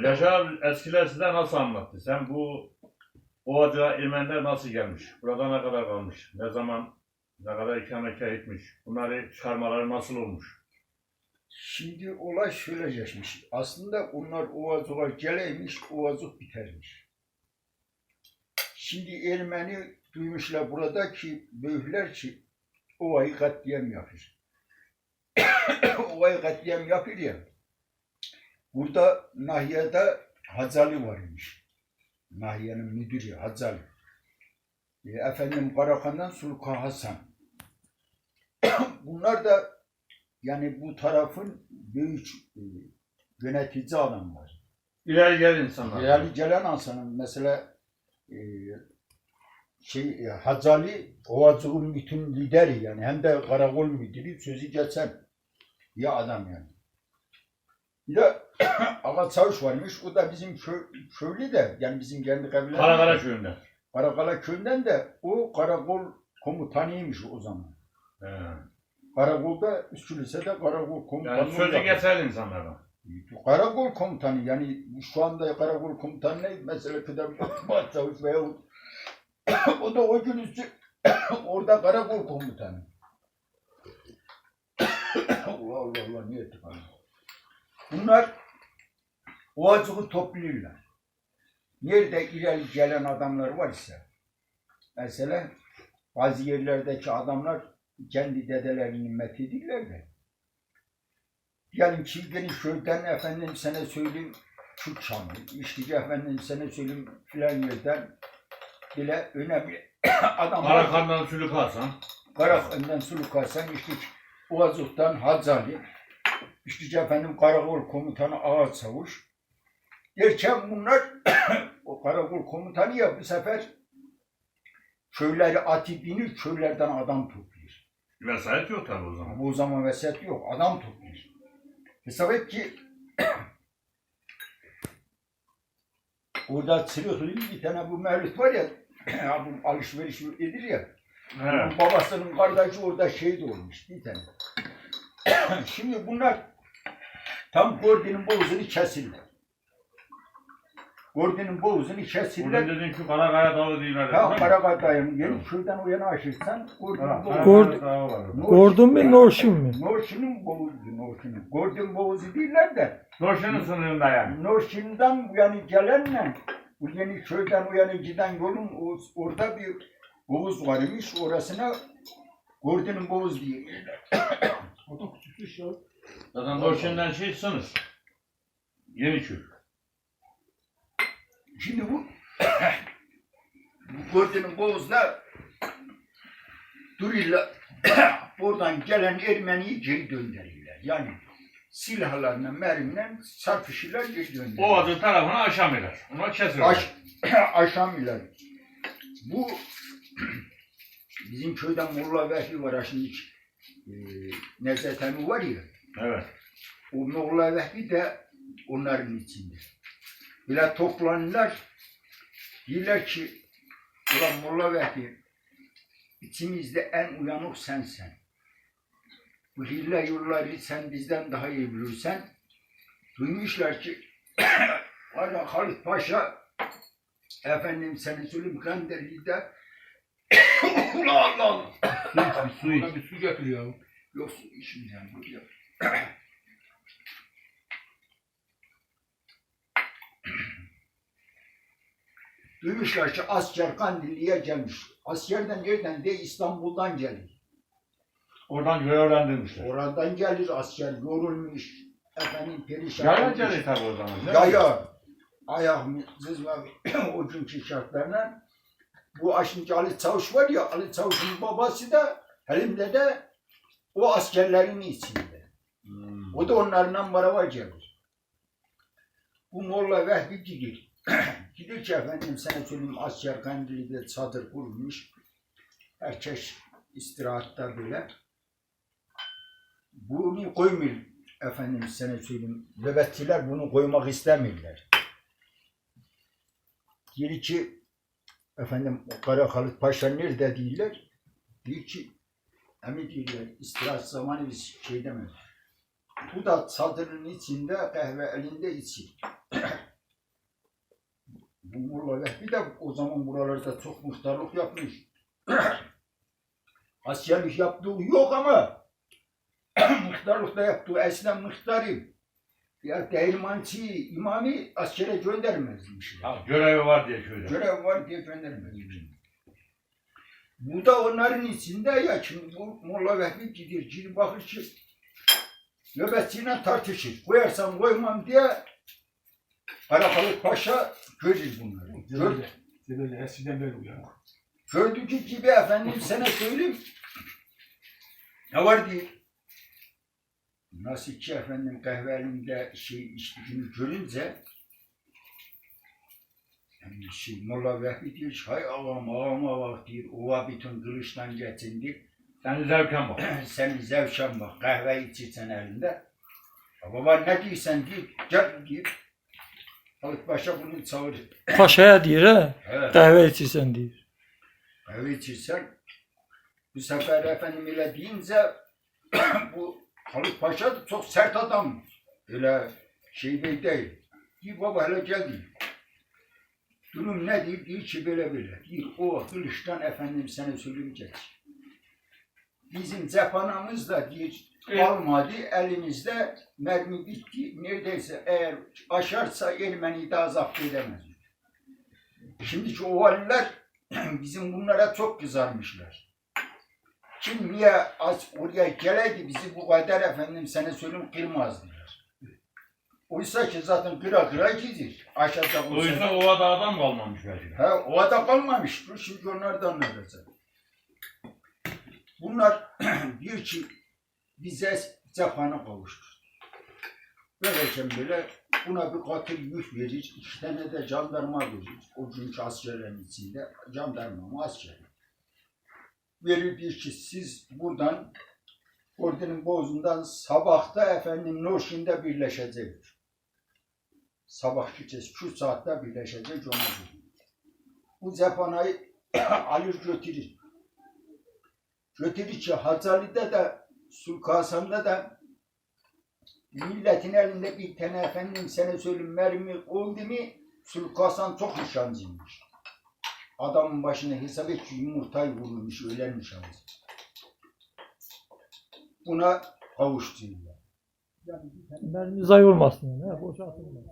Yaşar abi eskiler size nasıl anlattı? Sen bu Ovacığa Ermeniler nasıl gelmiş? Burada ne kadar kalmış? Ne zaman ne kadar ikametgah etmiş? Bunları çıkarmaları nasıl olmuş? Şimdi olay şöyle geçmiş. Aslında onlar Ovacık'a geleymiş, Ovacık bitermiş. Şimdi Ermeni duymuşlar burada ki büyükler ki Ova'yı katliam yapıyor. Ova'yı katliam yapıyor ya. Burada Nahiya'da Hazali varmış. Nahiye'nin müdürü Hazali. E, efendim Karakan'dan Sulka Hasan. Bunlar da yani bu tarafın büyük e, yönetici adamlar. İleri gel insanlar. Yani Celen Hasan'ın mesela e, şey e, Hazali Ovacık'ın bütün lideri yani hem de karakol müdürü sözü geçen ya adam yani. Bir de Çavuş varmış. O da bizim köy, köylü de yani bizim kendi kabilemiz. Karakara köyünde. Karakala köyünden de o karakol komutanıymış o zaman. He. Karakolda üst lisede karakol komutanı. Yani sözü geçer insanlara. Karakol komutanı yani şu anda karakol komutanı ne? Mesela kıdem başçavuş veya o da o gün üstü orada karakol komutanı. Allah Allah Allah niye ettik? Bunlar o acığı topluyorlar. Nerede ileri gelen adamlar var ise mesela bazı yerlerdeki adamlar kendi dedelerini methedirler de ki gelin köyden efendim sana söyleyeyim şu çamı, işte efendim sana söyleyeyim filan yerden bile önemli adamlar. Karakan'dan Sülük Hasan. Karakan'dan Suluk Hasan, işte Uazuk'tan Hazali, işte efendim Karakol Komutanı Ağa Çavuş. Derken bunlar o Karakol Komutanı ya bu sefer köyleri atı binir, köylerden adam topluyor. Vesayet yok tabi o zaman. Ama o zaman vesayet yok, adam topluyor. Hesap et ki orada Çırıklı bir tane bu Mevlüt var ya, bu alışveriş edir ya, He. Babasının kardeşi orada şehit olmuş bir tane. Şimdi bunlar tam Gordi'nin boğazını kesildi. Gordi'nin boğazını Burada kesildi. dedin ki Karakaya Dağı diyorlar. Ta Karakatay'ın yeni köyden o yana aşırsan Gordi'nin boğazı. Gord-. Gordon mu, Norşin mi? Norşin'in boğazı, Norşin'in. Gordin boğazı değiller de. Norşan'ın sınırında yani. Norşin'den bu yani gelenle bu yeni köyden o yana giden yolun o- orada bir boğaz varmış. Orasına Gordin'in boğazı diye. o da küçük şey. Zaten Norşan'dan şey sınır. Yeniköy. Şimdi bu bu Gordin'in boğazda duruyla buradan gelen Ermeniyi geri döndürürler. Yani silahlarla, mermiyle çarpışırlar geri döndürürler. Ovacı tarafına aşamıyorlar. Ona kesiyorlar. Aş, aşamıyorlar. Bu bizim köyden Molla Vehbi var. Şimdi e, Nevzat Emi var ya. Evet. O Molla Vehbi de onların içinde. Böyle toplanırlar. Diyorlar ki ulan Molla Vehbi içimizde en uyanık sensen. Bu hile yolları sen bizden daha iyi bilirsen. Duymuşlar ki Hala Halit Paşa efendim seni söyleyeyim Kandilli'de Allah Allah Su, su bir su getir ya. Yok su içmeyeceğim. Duymuşlar ki asker Kandilli'ye gelmiş. Askerden nereden de İstanbul'dan gelir. Oradan görevlendirmişler. Oradan gelir asker yorulmuş. Efendim perişan Yalan olmuş. gelir tabi o zaman. değil mi? Yaya, ayağımız var o günkü şartlarla. Bu aşınca Ali Çavuş var ya, Ali Çavuş'un babası da Halim'de de o askerlerin içinde. O da onlarla beraber gelir. Bu Molla Vehbi gidiyor. gidiyor ki efendim sana söyleyeyim asker Kandili'de çadır kurmuş. Herkes istirahatta böyle. Bunu koymuyor efendim sana söyleyeyim. Nöbetçiler bunu koymak istemiyorlar. Diyor ki efendim Kara Halit Paşa nerede değiller? Diyor ki Emi diyorlar istirahat zamanı biz şey demedik. Bu da çadırın içinde kahve elinde içi. Bu Molla Vehbi de o zaman buralarda çok muhtarlık yapmış. Askerlik yaptığı yok ama muhtarlıkta yaptığı eskiden muhtarı ya değirmançı, imamı askere göndermezmiş. Ha, görevi var diye şöyle. Görev var diye göndermezmiş. Bu da onların içinde ya şimdi Molla Vehbi gidiyor, gidip bakır ki nöbetçiyle tartışır. Koyarsam koymam diye Karakalı Paşa görür bunları. Gör, Böyle, eskiden böyle uyanık. gördüğü gibi efendim sana söyleyeyim. Ne var diye. Nasıl ki efendim kahvelimde şey içtiğini görünce yani şey Molla Vehbi diyor hay ağam ağam ağam diyor. Ova bütün kılıçtan geçindi. Sen zevken bak. Senin zevşen bak kahve içirsen elinde. Ya Baba ne diyorsun diyor. Gel diyor. Halık Paşa bunu çağırır. Paşaya diyor ha. Evet. Kahve içirsen diyor. Kahve içirsen bu sefer efendim öyle deyince bu Halık Paşa da çok sert adam. Öyle şey değil. Diyor baba hele gel diyor. Durum ne diyor? Ki böyle böyle. Diyor o kılıçtan efendim sana söyleyecek. Bizim cephanamız da diyor kalmadı elimizde mermi bitti. Neredeyse eğer aşarsa Ermeni'yi daha zapt edemez. Şimdiki o valiler bizim bunlara çok kızarmışlar. Kim niye az oraya geleydi bizi bu kadar efendim sana söyleyeyim kırmazdılar. Oysa ki zaten kıra kıra gidiyor. Aşağıda O yüzden ovada adam kalmamış belki de. Ha, o da kalmamış. Dur şimdi onlardan anlatacağım. Bunlar diyor ki bize cephane kavuştur. Böylece böyle buna bir katil yük verir, iki tane de jandarma verir. O günkü askerlerin içinde jandarma mı asker. Verir diyor ki siz buradan ordunun bozundan sabahta efendim Nurşin'de birleşeceğiz. Sabah gideceğiz, şu saatte birleşeceğiz göre bu cephanayı alır götürür. Götürür ki Hazali'de de Sulkasan'da da milletin elinde bir tane efendim sana söyleyeyim mermi oldu mu Sulkasan çok nişancıymış. Adamın başına hesap et ki yumurtayı vurulmuş ölen nişancı. Buna kavuşturuyorlar. Mermi zay olmasın yani. Boşa atılmaz.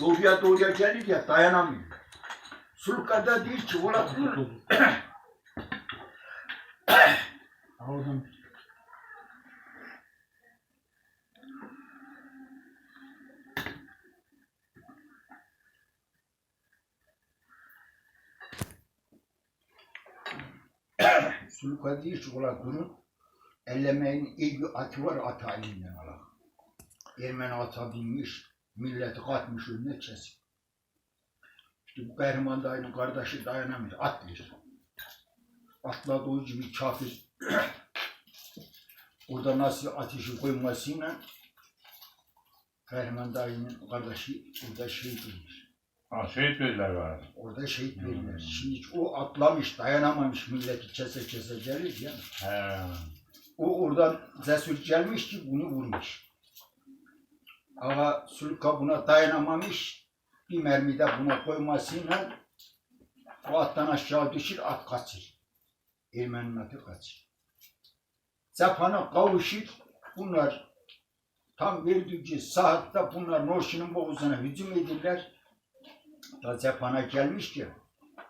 Doğuya doğuya gelir ya dayanamıyor. Sulkada değil ki ulan oradan değil ki ulan durun. Ellemeyin iyi bir atı var atı elinden alak. Ermeni ata binmiş, milleti katmış önüne kesip. İşte bu kahraman dayının kardeşi dayanamıyor, atlıyor. Atladı o gibi kafir. Orada nasıl ateşi koymasıyla kahraman dayının kardeşi orada şehit olmuş. Ha şehit verdiler var. Orada şehit Hmm. verirler. Şimdi o atlamış, dayanamamış milleti kese kese gelir ya. He. O oradan cesur gelmiş ki bunu vurmuş. Ama Sulka buna dayanamamış. Bir mermi de buna koymasıyla o attan aşağı düşür, at kaçır. Ermeni'nin atı kaçır. Cephana kavuşur. Bunlar tam verdiği saatte bunlar Norşin'in boğazına hücum edirler. Da cephana gelmiş ki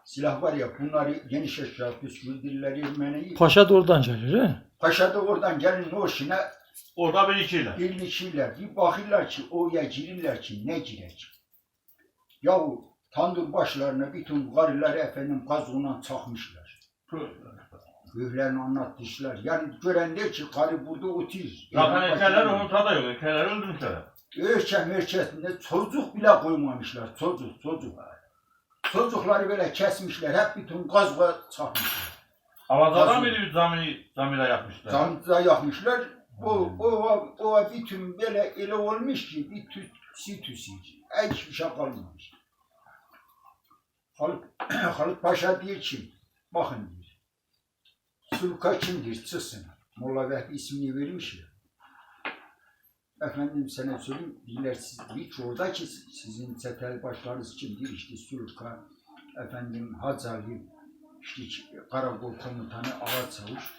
silah var ya bunları geniş aşağı püskürdüler Ermeni'yi. Paşa da oradan gelir ha. Paşa da oradan gelin Noşin'e Orada birikirler. birleşirler. Bir bakırlar ki oraya girirler ki ne girecek. Yahu tandır başlarına bütün karıları efendim kazığından çakmışlar. Büyüklerini anlatmışlar. Yani gören der ki karı burada otur. Zaten ekerler onun tadı yok. Ekerleri öldürmüşler. Ölçem ölçesinde çocuk bile koymamışlar. Çocuk, çocuk. Çocukları böyle kesmişler. Hep bütün gazla çakmışlar. Avazadan Nasıl? mıydı zami, zamira yapmışlar? Zamda yakmışlar. O, o, o, o bütün böyle ele olmuş ki bir tüsi tüsi. Hiçbir şey kalmamış. Halık, Halık Paşa diyor ki, bakın kimdir çıksın. Molla Vehbi ismini vermiş ya. Efendim sana söyleyeyim, diler siz hiç orada ki sizin setel başlarınız kimdir? İşte Sulka, efendim Hacali, işte karakol komutanı Ağa Çavuş.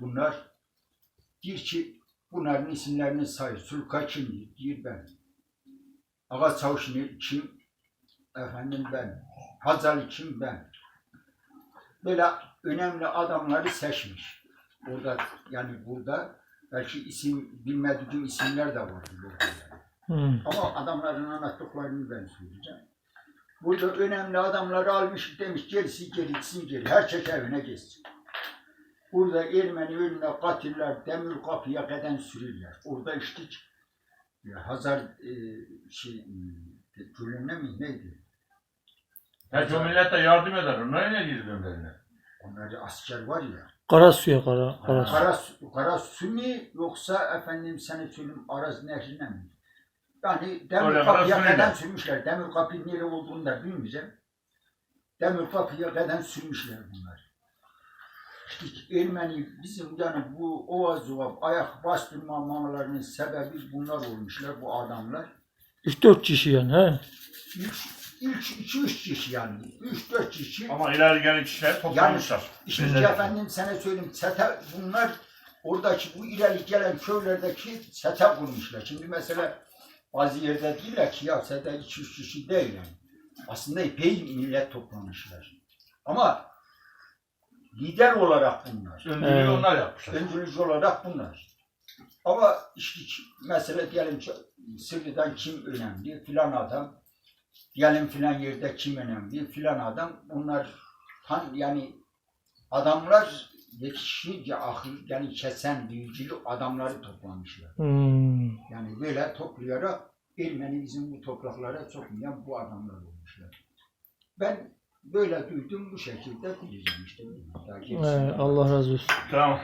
Bunlar diyor ki bunların isimlerini sayır. Sulka kimdir? Diyor ben. Ağa Çavuş ne- kim? Efendim ben. Hacali kim? Ben. Böyle önemli adamları seçmiş. Orada yani burada belki isim bilmediğim isimler de var. burada. Hmm. Ama adamların anlattıklarını ben söyleyeceğim. Burada önemli adamları almış demiş gerisi gerisi geri. Herkes evine geçsin. Burada Ermeni önüne katiller demir kapıya kadar sürürler. Orada işte ya Hazar e, şey Gülüne mi neydi? O millet de yardım eder. Onlara ne diyor gönderine? Onlarda asker var ya. Kara suya kara. Kara su. Kara, su- kara su mu yoksa efendim sana söyleyeyim Araz Nehri'ne mi? Yani demir Öyle kapıya suyuyla. sürmüşler. Demir kapı nere olduğunu da bilmeyeceğim. Demir kapıya kadar sürmüşler bunlar. İşte Ermeni bizim yani bu Oğazıva ayak bastırmamalarının sebebi bunlar olmuşlar bu adamlar. 3-4 kişi yani he. İlk iki üç kişi yani. Üç dört kişi. Ama ileri gelen kişiler toplamışlar. İşte Millet- efendim sana söyleyeyim çete bunlar oradaki bu ileri gelen köylerdeki çete kurmuşlar. Şimdi mesela bazı yerde diyorlar ki ya çete iki üç kişi değil yani. Aslında epey millet toplamışlar. Ama lider olarak bunlar. Öndürüğü Evet. onlar yapmışlar. Öncülücü olarak bunlar. Ama işte mesela diyelim ki Sırrı'dan kim önemli filan adam. Diyelim filan yerde kim önemli filan adam. Bunlar tam yani adamlar yetişince ahir yani kesen büyücülü adamları toplamışlar. Hmm. Yani böyle toplayarak Ermeni bizim bu topraklara sokmayan bu adamlar olmuşlar. Ben böyle duydum bu şekilde bileceğim işte. Ee, Allah razı olsun. Tamam.